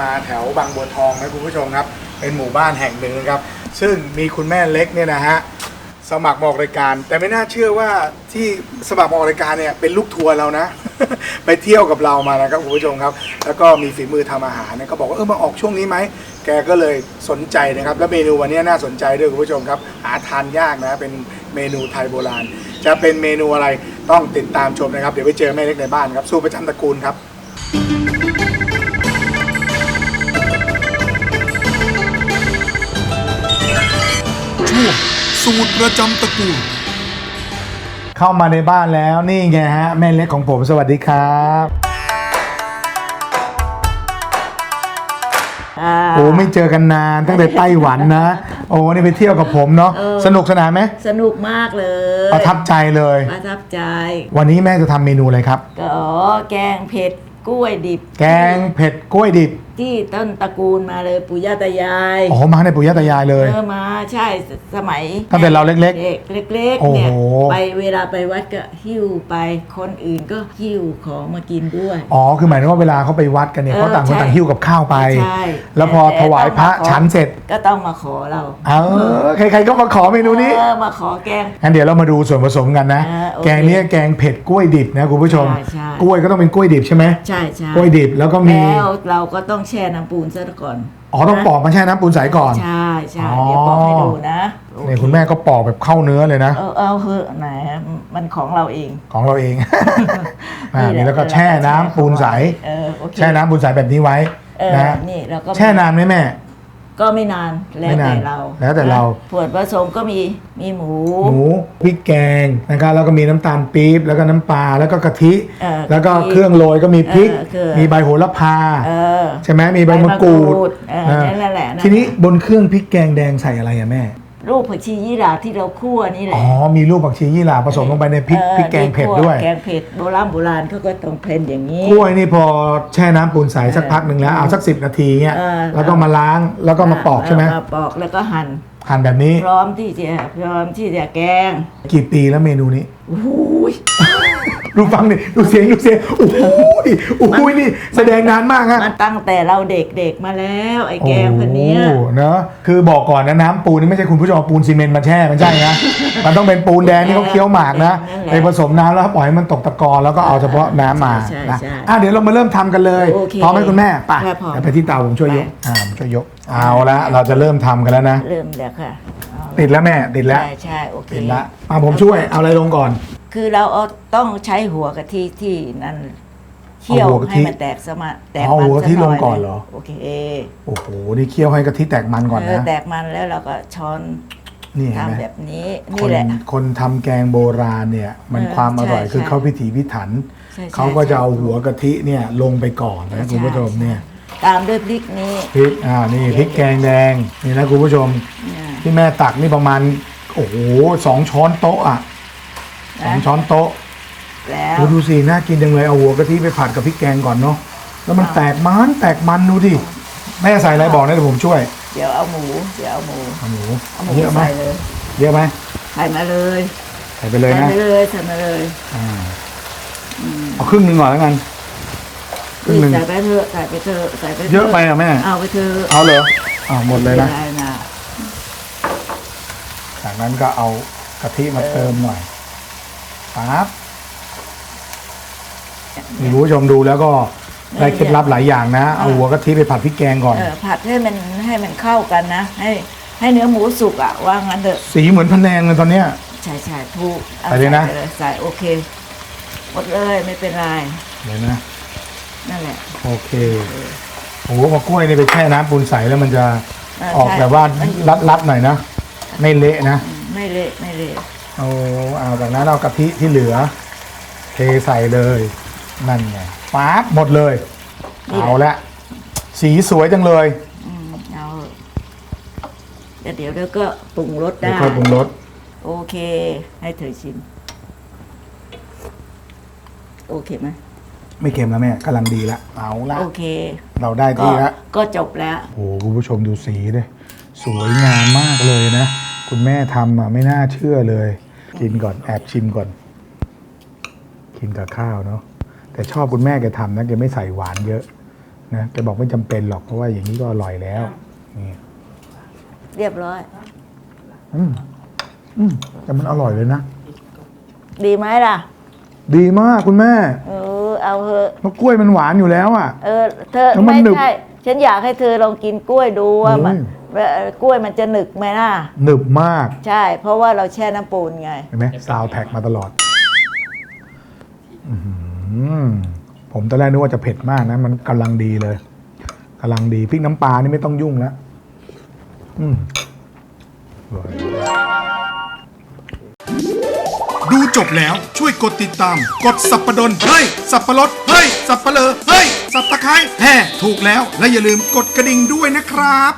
มาแถวบางบัวทองนะคุณผู้ชมครับ เป็นหมู่บ้านแห่งหนึ่งนะครับ ซึ่งมีคุณแม่เล็กเนี่ยนะฮะสมัครมาออกรายการ แต่ไม่น่าเชื่อว่าที่สมัครมาออกรายการเนี่ยเป็นลูกทัวร์เรานะ ไปเที่ยวกับเรามานะครับคุณผู้ชมครับ แล้วก็มีฝีมือทำอาหารนะก็บอกว่าเออมาออกช่วงนี้ไหมแกก็เลยสนใจนะครับ แล้วเมนูวันนี้น่าสนใจด้วยคุณผู้ชมครับหาทานยากนะเป็นเมนูไทยโบราณ จะเป็นเมนูอะไรต้องติดตามชมนะครับ เดี๋ยวไปเจอแม่เล็กในบ้านครับสูตรประจำตระกูลครับ ช่วงสูตรประจำตระกูล เข้ามาในบ้านแล้วนี่ไงฮะ แม่เล็กของผมสวัสดีครับอ่าโอ้ไม่เจอกันนานตั้งแต่ไต้หวันนะ โอ้นี่ไปเที่ยวกับผมเนาะเออ สนุกสนานไหมสนุกมากเลยประทับใจเลย ประทับใจ วันนี้แม่จะทำเมนูอะไรครับ ก็แกงเผ็ด กล้วยดิบ แกงเผ็ดกล้วยดิบที่ต้นตระกูลมาเลยปู่ย่าตายายอ๋อมาในปู่ย่าตายายเลย เออมาใช่สสมัยตั้งแต่เราเล็กเด็กเล็กโอ้ๆโหเนี่ยไปเวลาไปวัดก็หิ้วไปคนอื่นก็หิ้วของมากินด้วย อ๋อคือหมายถึงว่าเวลาเขาไปวัดกันเนี่ยเออเขาต่างคนใช่ ต่างหิ้วกับข้าวไป ใช่แล้วพอแต่ถวายพระต้องมาขอฉันเสร็จ ก็ต้องมาขอเราเออใครๆก็มาขอเมนูนี้ เออมาขอแกง งั้นเดี๋ยวเรามาดูส่วนผสมกันนะเออโอเคแกงเนี้ยแกงเผ็ดกล้วยดิบนะคุณผู้ชม ใช่ใช่ กล้วยก็ต้องเป็นกล้วยดิบใช่ไหม ใช่ใช่กล้วยดิบแล้วก็มีแล้วเราก็ต้องแช่น้ำปูนซะก่อน อ๋อต้องปอกมาแช่น้ำปูนใสก่อน ใช่ใช่อ๋อเดี๋ยวบอกให้ดูนะนี่คุณแม่ก็ปอกแบบเข้าเนื้อเลยนะ เออเอาเหอะไหนมันของเราเอง ของเราเองอ่านี่นี่แหละแล้วก็แช่น้ำปูนใสเออโอเคแช่น้ำปูนใสแบบนี้ไว้เออนะนี่เราก็แช่นานไหมแม่ ก็ไม่นานแล้วไม่นาแต่นเราแล้วแต่เรานะส่วนผสมก็มีมีหมู หมูพริกแกงนะครับแล้วก็มีน้ำตาลปี๊บแล้วก็น้ำปลาแล้วก็กะทิเออแล้วก็กะทิเครื่องโรยก็มีพริกเออคือมีใบโหระพาเออใช่ไหมมีใบมะกรูดเออเออนั่นแหละนั่นแหละทีนี้บนเครื่องพริกแกงแดงใส่อะไรอะแม่ ลูกผักชียี่หร่าที่เราคั่วนี่แหละอ๋อมีลูกผักชียี่หร่าผสมลงไปในพริกออพริกแกงเผ็ดที่คั่ด้วย แกงเผ็ดโบราณโบราณเขาก็ต้องเพลนอย่างนี้ กล้วยนี่พอแช่น้ำปูนใสสักพักหนึ่งแล้วเอาสักสิบนาทีเงี้ยเออ แล้วก็มาล้างแล้วก็มาปอกใช่ไหมมาปอกแล้วก็หั่นหั่นแบบนี้พร้อมที่จะพร้อมที่จะแกงกี่ปีแล้วเมนูนี้ โอ้ย ดูฟังดิดูเสียงดูเสียงโอ้โหโอ้โหนี่แสดงนานมากฮะมันตั้งแต่เราเด็กๆมาแล้วไอ้แกงคนเนี้ยโอ้เนอะคือบอกก่อนนะน้ำปูนนี่ไม่ใช่คุณผู้ชมเอาปูนซีเมนต์มาแช่มันใช่นะมันต้องเป็นปูนแดงที่เขาเคี้ยวหมากนะนั่นแหละไปผสมน้ำแล้วปล่อยให้มันตกตะกอนแล้วก็เอาเฉพาะน้ำมาใช่นะใช่อะเดี๋ยวเรามาเริ่มทำกันเลยโอเคพร้อมไหมคุณแม่ไปครับพร้อมเดี๋ยวไปที่เตาผมช่วยยกไปอ่าผมช่วยยกเอาละเราจะเริ่มทำกันแล้วนะเริ่มแล้วค่ะเอาติดแล้วแม่ติดแล้วใช่ใช่โอเคติดแล้วอะผมช่วยเอาอะไรลงก่อน คือเราเอาต้องใช้หัวกะทิที่นั่นเคี่ยวเอาหัวกะทิให้มันแตกสมาแตกเอามันหัวกะทิสัลงก่อนเหรอ โอเคโอ้โหนี่เคี่ยวให้กะทิแตกมันก่อนเออนะแตกมันแล้วเราก็ช้อนนี่เห็นไหมทำแบบนี้คนี่นแหละ คนทำแกงโบราณเนี่ย มันเออความอร่อยใช่คือใช่เขาพิถีพิถันใช่ใช่ เขาก็จะเอาใช่หัวกะทิเนี่ยลงไปก่อนนะคุณผู้ชมเนี่ยตามด้วยพริกนี้พริกอ่านี่พริกแกงแดงนี่นะคุณผู้ชมเนี่ยที่แม่ตักนี่ประมาณ โอ้โหสองช้อนโต๊ะอะ สองนะช้อนโต๊ะแล้วโอ้ดูสิน่ากินจังเลยเอาหัวกะทิไปผัดกับพริกแกงก่อนเนาะแล้วมันแตกมันแตกมันดูดิแม่ใส่อะไรบอกนะเดี๋ยวผมช่วย เดี๋ยวเอาหมูเดี๋ยวเอาหมูเอาหมูเอาหมูเยอะไหมใส่เลยเยอะไหมใส่มาเลยใส่ไปเลยใส่นะมาเลยใส่มาเลยอ่าเอาครึ่งหนึ่งก่อนแล้วกันครึ่งหนึ่งใส่ไปเถอะใส่ไปเถอะใส่ไปถเยอะไปอะแม่เอาไปเถอะเอาเลยเอาหมดเลยนะไม่ได้นะจากนั้นก็เอากะทิมาเติมหน่อย ปั๊บนี่คุณผู้ชมดูแล้วก็ได้เคล็ดลับหลายอย่างนะ เอาหัวกะทิไปผัดพริกแกงก่อนเออผัดให้มันให้มันเข้ากันนะ ให้ให้เนื้อหมูสุกอะว่างั้นเถอะสีเหมือนพะแนงเลยตอนเนี้ยใช่ใช่ถูกอาใส่เลยนะไปใส่โอเคหมดเลยไม่เป็นไรเดี๋ยวนะนั่นแหละโอเคโอ้โหมะกล้วยนี่ไปแช่น้ำปูนใสแล้วมันจะเออออกใช่แบบว่ามันอยู่รัดๆหน่อยนะไม่เละนะอืมไม่เละไม่เละ โอ้เอาจากนั้นเอากะทิที่เหลือ เทใส่เลยนั่นไงปั๊บหมดเลยเอาละสีสวยจังเลยอืมเอาเดี๋ยวเดี๋ยวเดี๋ยวก็ปรุงรสเดี๋ยวได้ ค่อยปรุงรสโอเค ให้เธอชิม โอเคไหมไม่เค็มแล้วแม่กำลังดีละเอาละโอเค เราได้ก็ที่ละ ก็จบแล้ว โอ้โหคุณผู้ชมดูสีเลยสวยงามมากเลยนะ คุณแม่ทำอะไม่น่าเชื่อเลย กินก่อนแอบชิมก่อน กินกับข้าวเนาะแต่ชอบคุณแม่แกทำนะแกไม่ใส่หวานเยอะนะแกบอกไม่จำเป็นหรอกเพราะว่าอย่างนี้ก็อร่อยแล้วนี่เรียบร้อย อืมอืมแต่มันอร่อยเลยนะ ดีไหมล่ะ ดีมากคุณแม่ เออ เอาเถอะเพราะกล้วยมันหวานอยู่แล้วอะ เออ เธอแล้วมันไม่หนึบใช่ ฉันอยากให้เธอลองกินกล้วยดูว่ามันโอ้ยเอ่อ กล้วยมันจะหนึกไหมล่ะหนึบมาก ใช่ เพราะว่าเราแช่น้ำปูนไง เห็นไหมซาวแท็กมาตลอดอื้อหือผมตอนแรกนึกว่าจะเผ็ดมากนะ มันกำลังดีเลยกำลังดีพริกน้ำปลานี่ไม่ต้องยุ่งแล้วอืมอร่อยดูจบแล้วช่วยกดติดตาม กดสับประดนเฮ้ย สับประรดเฮ้ย สับปะเลอเฮ้ย สับตะไคร้แห่ถูกแล้วและอย่าลืมกดกระดิ่งด้วยนะครับ